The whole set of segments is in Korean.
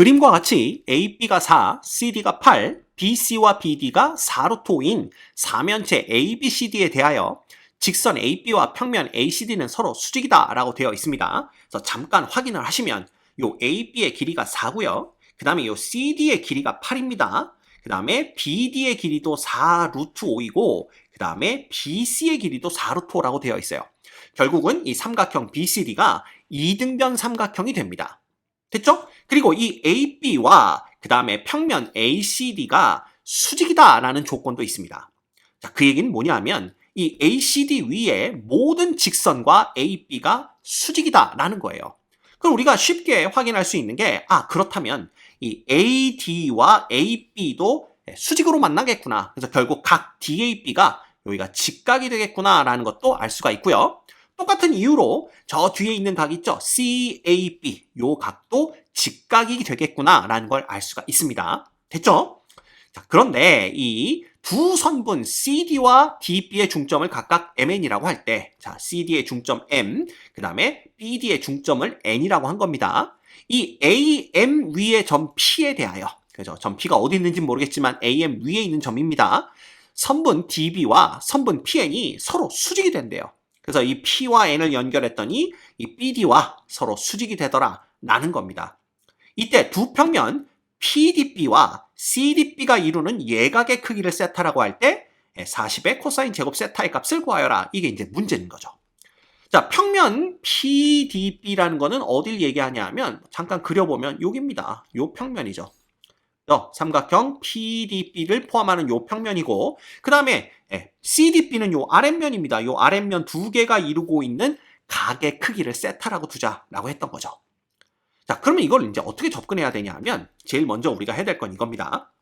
그림과 같이 AB가 4, CD가 8, BC와 BD가 4루트 5인 사면체 ABCD에 대하여 직선 AB와 평면 ACD는 서로 수직이다 라고 되어 있습니다. 그래서 잠깐 확인을 하시면 요 AB의 길이가 4고요. 그 다음에 요 CD의 길이가 8입니다. 그 다음에 BD의 길이도 4 루트 5이고 그 다음에 BC의 길이도 4 루트 5라고 되어 있어요. 결국은 이 삼각형 BCD가 이등변 삼각형이 됩니다. 됐죠? 그리고 이 AB와 그 다음에 평면 ACD가 수직이다라는 조건도 있습니다. 자, 그 얘기는 뭐냐면 이 ACD 위에 모든 직선과 AB가 수직이다라는 거예요. 그럼 우리가 쉽게 확인할 수 있는 게, 아, 그렇다면 이 AD와 AB도 수직으로 만나겠구나. 그래서 결국 각 DAB가 여기가 직각이 되겠구나라는 것도 알 수가 있고요. 똑같은 이유로 저 뒤에 있는 각 있죠? CAB, 요 각도 직각이 되겠구나라는 걸 알 수가 있습니다. 됐죠? 자, 그런데 이 두 선분 CD와 DB의 중점을 각각 MN이라고 할 때, 자, CD의 중점 M, 그 다음에 BD의 중점을 N이라고 한 겁니다. 이 AM 위의 점 P에 대하여, 그죠? 점 P가 어디 있는지 모르겠지만 AM 위에 있는 점입니다. 선분 DB와 선분 PN이 서로 수직이 된대요. 그래서 이 P와 N을 연결했더니 이 BD와 서로 수직이 되더라 라는 겁니다. 이때 두 평면 PDB와 CDB가 이루는 예각의 크기를 세타라고 할 때 40의 코사인 제곱 세타의 값을 구하여라. 이게 이제 문제인 거죠. 자, 평면 PDB라는 거는 어딜 얘기하냐 하면 잠깐 그려보면 여기입니다. 요 평면이죠. 어, 삼각형 PDB를 포함하는 요 평면이고 그 다음에 CDB는 요 아랫면입니다. 요 아랫면 두 개가 이루고 있는 각의 크기를 세타라고 두자라고 했던 거죠. 자, 그러면 이걸 이제 어떻게 접근해야 되냐 하면 제일 먼저 우리가 해야 될 건 이겁니다.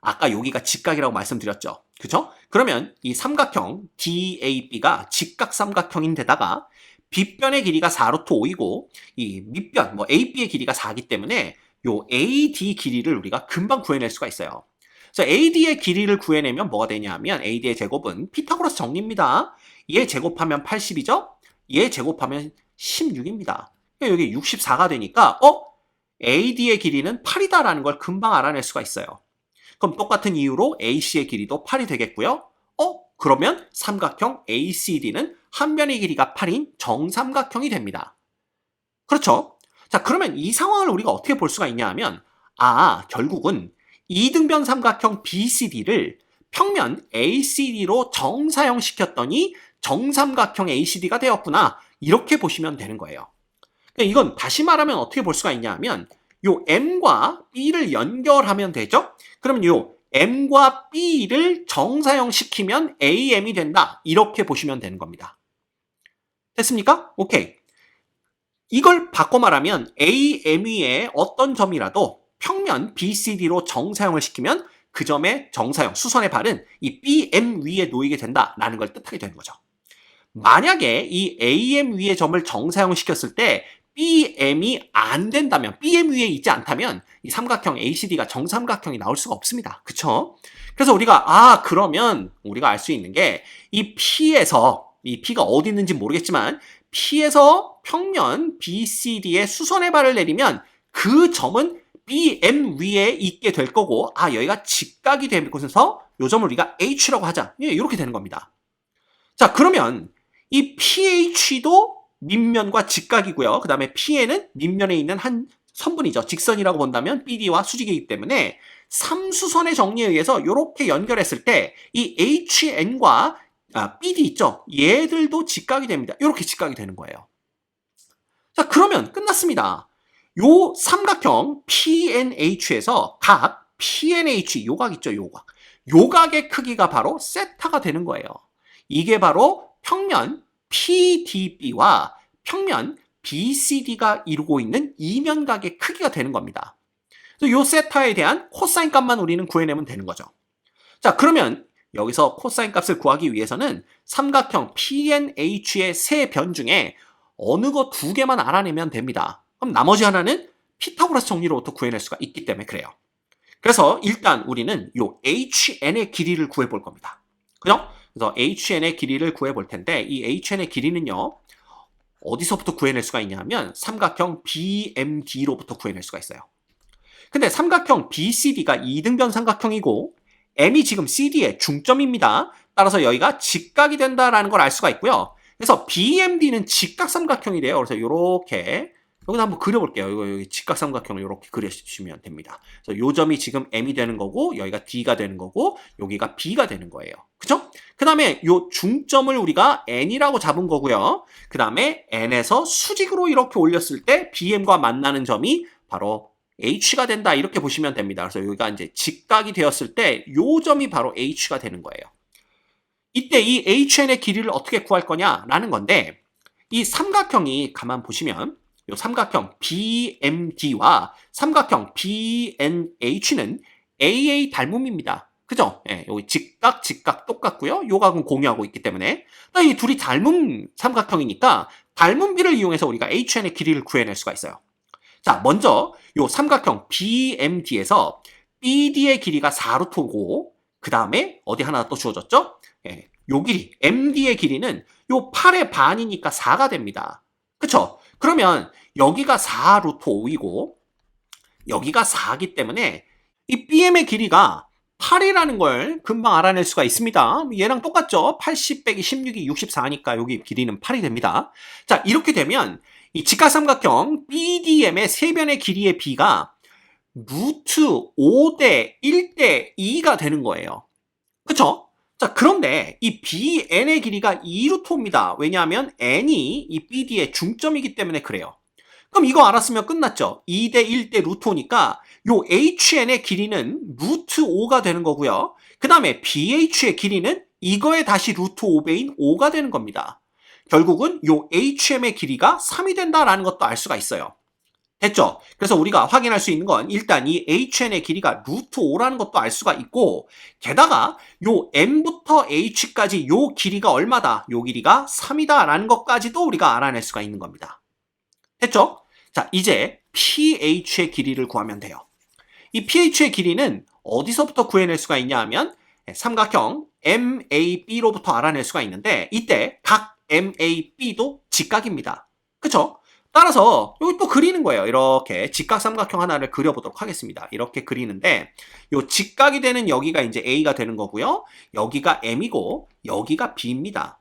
아까 여기가 직각이라고 말씀드렸죠. 그죠? 그러면 이 삼각형 DAB가 직각 삼각형인데다가 빗변의 길이가 4루트 5이고 이 밑변 뭐 AB의 길이가 4기 때문에 요 AD 길이를 우리가 금방 구해낼 수가 있어요. 그래서 AD의 길이를 구해내면 뭐가 되냐면 AD의 제곱은 피타고라스 정리입니다. 얘 제곱하면 80이죠? 얘 제곱하면 16입니다. 여기 64가 되니까 어? AD의 길이는 8이다라는 걸 금방 알아낼 수가 있어요. 그럼 똑같은 이유로 AC의 길이도 8이 되겠고요. 어? 그러면 삼각형 ACD는 한 변의 길이가 8인 정삼각형이 됩니다. 그렇죠? 자, 그러면 이 상황을 우리가 어떻게 볼 수가 있냐 하면, 아, 결국은 이등변 삼각형 BCD를 평면 ACD로 정사형 시켰더니 정삼각형 ACD가 되었구나. 이렇게 보시면 되는 거예요. 그러니까 이건 다시 말하면 어떻게 볼 수가 있냐 하면, 요 M과 B를 연결하면 되죠? 그러면 요 M과 B를 정사형 시키면 AM이 된다. 이렇게 보시면 되는 겁니다. 됐습니까? 오케이. 이걸 바꿔 말하면 AME의 어떤 점이라도 평면 BCD로 정사형을 시키면 그 점의 정사형, 수선의 발은 이 BM 위에 놓이게 된다라는 걸 뜻하게 되는 거죠. 만약에 이 AM 위의 점을 정사형 시켰을 때 BM이 안 된다면, BM 위에 있지 않다면 이 삼각형 ACD가 정삼각형이 나올 수가 없습니다. 그쵸? 그래서 우리가, 아, 그러면 우리가 알 수 있는 게 이 P에서, 이 P가 어디 있는지 모르겠지만 P에서 평면 BCD의 수선의 발을 내리면 그 점은 BM 위에 있게 될 거고 아 여기가 직각이 될 곳에서 요 점을 우리가 H라고 하자 예, 이렇게 되는 겁니다. 자 그러면 이 PH도 밑면과 직각이고요. 그 다음에 P에는 밑면에 있는 한 선분이죠. 직선이라고 본다면 BD와 수직이기 때문에 삼수선의 정리에 의해서 이렇게 연결했을 때 이 HN과 아, BD 있죠? 얘들도 직각이 됩니다. 이렇게 직각이 되는 거예요. 자, 그러면 끝났습니다. 요 삼각형 PNH에서 각 PNH 요각 있죠, 요각. 요각의 크기가 바로 세타가 되는 거예요. 이게 바로 평면 PDB와 평면 BCD가 이루고 있는 이면각의 크기가 되는 겁니다. 요 세타에 대한 코사인 값만 우리는 구해내면 되는 거죠. 자, 그러면 여기서 코사인 값을 구하기 위해서는 삼각형 PNH의 세 변 중에 어느 거 두 개만 알아내면 됩니다. 그럼 나머지 하나는 피타고라스 정리로부터 구해낼 수가 있기 때문에 그래요. 그래서 일단 우리는 요 HN의 길이를 구해볼 겁니다. 그죠? 그래서 HN의 길이를 구해볼 텐데 이 HN의 길이는요. 어디서부터 구해낼 수가 있냐면 삼각형 BMD로부터 구해낼 수가 있어요. 근데 삼각형 BCD가 이등변 삼각형이고 M이 지금 CD의 중점입니다. 따라서 여기가 직각이 된다라는 걸 알 수가 있고요. 그래서 BMD는 직각 삼각형이래요. 그래서 이렇게 여기다 한번 그려볼게요. 이거 여기 직각 삼각형을 이렇게 그려주시면 됩니다. 그래서 요 점이 지금 M이 되는 거고 여기가 D가 되는 거고 여기가 B가 되는 거예요. 그죠? 그 다음에 요 중점을 우리가 N이라고 잡은 거고요. 그 다음에 N에서 수직으로 이렇게 올렸을 때 BM과 만나는 점이 바로 H가 된다 이렇게 보시면 됩니다. 그래서 여기가 이제 직각이 되었을 때 요 점이 바로 H가 되는 거예요. 이때 이 HN의 길이를 어떻게 구할 거냐라는 건데 이 삼각형이 가만 보시면 이 삼각형 BMD와 삼각형 BNH는 AA 닮음입니다. 그죠? 예, 여기 직각, 직각 똑같고요. 요각은 공유하고 있기 때문에 이 둘이 닮은 삼각형이니까 닮은 비를 이용해서 우리가 HN의 길이를 구해낼 수가 있어요. 자, 먼저 요 삼각형 BMD에서 BD의 길이가 4루트고 그 다음에 어디 하나 또 주어졌죠? 예, 요 길이 MD의 길이는 요 8의 반이니까 4가 됩니다. 그쵸? 그러면 여기가 4루트 5이고 여기가 4기 때문에 이 BM의 길이가 8이라는 걸 금방 알아낼 수가 있습니다. 얘랑 똑같죠? 80 빼기 16이 64니까 여기 길이는 8이 됩니다. 자, 이렇게 되면 이 직각삼각형 BDM의 세변의 길이의 B가 루트 5대 1대 2가 되는 거예요. 그쵸? 자, 그런데 이 BN의 길이가 2루트입니다. 왜냐하면 N이 이 BD의 중점이기 때문에 그래요. 그럼 이거 알았으면 끝났죠. 2대 1대 루트 5니까 요 HN의 길이는 루트 5가 되는 거고요. 그 다음에 BH의 길이는 이거에 다시 루트 5배인 5가 되는 겁니다. 결국은 요 HM의 길이가 3이 된다라는 것도 알 수가 있어요. 됐죠? 그래서 우리가 확인할 수 있는 건 일단 이 HN의 길이가 루트 5라는 것도 알 수가 있고 게다가 요 M부터 H까지 요 길이가 얼마다? 요 길이가 3이다 라는 것까지도 우리가 알아낼 수가 있는 겁니다. 됐죠? 자, 이제 pH의 길이를 구하면 돼요. 이 pH의 길이는 어디서부터 구해낼 수가 있냐 하면 삼각형 MAB로부터 알아낼 수가 있는데 이때 각 MAB도 직각입니다. 그쵸? 따라서 여기 또 그리는 거예요. 이렇게 직각 삼각형 하나를 그려보도록 하겠습니다. 이렇게 그리는데 요 직각이 되는 여기가 이제 A가 되는 거고요. 여기가 M이고 여기가 B입니다.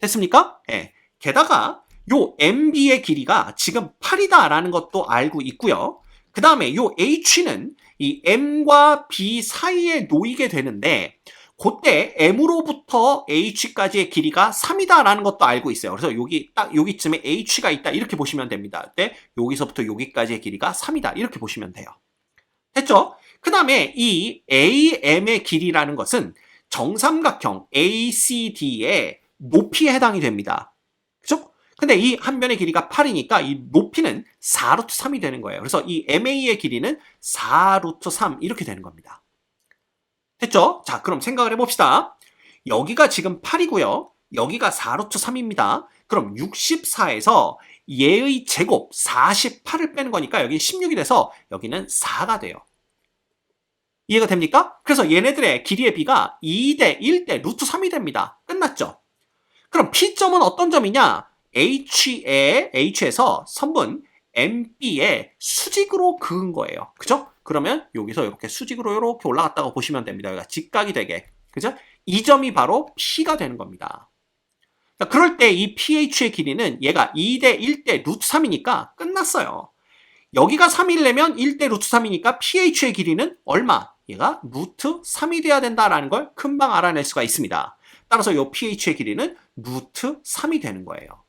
됐습니까? 예. 네. 게다가 요 MB의 길이가 지금 8이다라는 것도 알고 있고요. 그 다음에 요 H는 이 M과 B 사이에 놓이게 되는데 그때 M으로부터 H까지의 길이가 3이다라는 것도 알고 있어요. 그래서 여기 딱 여기쯤에 H가 있다 이렇게 보시면 됩니다. 그때 여기서부터 여기까지의 길이가 3이다 이렇게 보시면 돼요. 됐죠? 그 다음에 이 AM의 길이라는 것은 정삼각형 ACD의 높이에 해당이 됩니다. 그죠? 근데 이한 변의 길이가 8이니까 이 높이는 4루트 3이 되는 거예요. 그래서 이 MA의 길이는 4루트 3 이렇게 되는 겁니다. 됐죠? 자, 그럼 생각을 해봅시다. 여기가 지금 8이고요. 여기가 4루트 3입니다. 그럼 64에서 얘의 제곱 48을 빼는 거니까 여기 16이 돼서 여기는 4가 돼요. 이해가 됩니까? 그래서 얘네들의 길이의 비가 2대 1대 루트 3이 됩니다. 끝났죠? 그럼 P점은 어떤 점이냐? H에, H에서 선분 MB의 수직으로 그은 거예요. 그죠? 그러면 여기서 이렇게 수직으로 이렇게 올라갔다고 보시면 됩니다. 여기가 직각이 되게. 그죠? 이 점이 바로 P가 되는 겁니다. 그럴 때 이 pH의 길이는 얘가 2대 1대 루트 3이니까 끝났어요. 여기가 3이려면 1대 루트 3이니까 pH의 길이는 얼마? 얘가 루트 3이 돼야 된다라는 걸 금방 알아낼 수가 있습니다. 따라서 이 pH의 길이는 루트 3이 되는 거예요.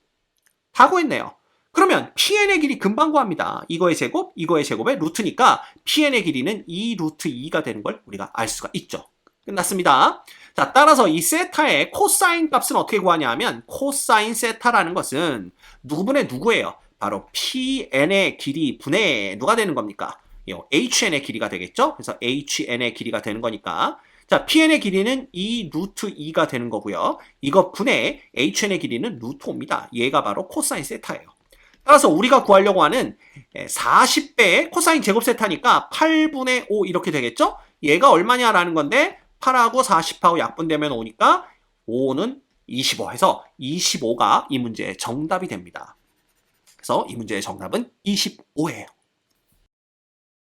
다 구했네요. 그러면 pn의 길이 금방 구합니다. 이거의 제곱, 이거의 제곱의 루트니까 pn의 길이는 2 루트 2가 되는 걸 우리가 알 수가 있죠. 끝났습니다. 자, 따라서 이 세타의 코사인 값은 어떻게 구하냐 하면 코사인 세타라는 것은 누구분의 누구예요? 바로 pn의 길이 분의 누가 되는 겁니까? hn의 길이가 되겠죠? 그래서 hn의 길이가 되는 거니까 자, pn의 길이는 2 루트 2가 되는 거고요. 이거 분의 hn의 길이는 루트 5입니다. 얘가 바로 코사인 세타예요. 따라서 우리가 구하려고 하는 40배의 코사인 제곱 세타니까 8분의 5 이렇게 되겠죠? 얘가 얼마냐라는 건데 8하고 40하고 약분되면 5니까 5는 25 해서 25가 이 문제의 정답이 됩니다. 그래서 이 문제의 정답은 25예요.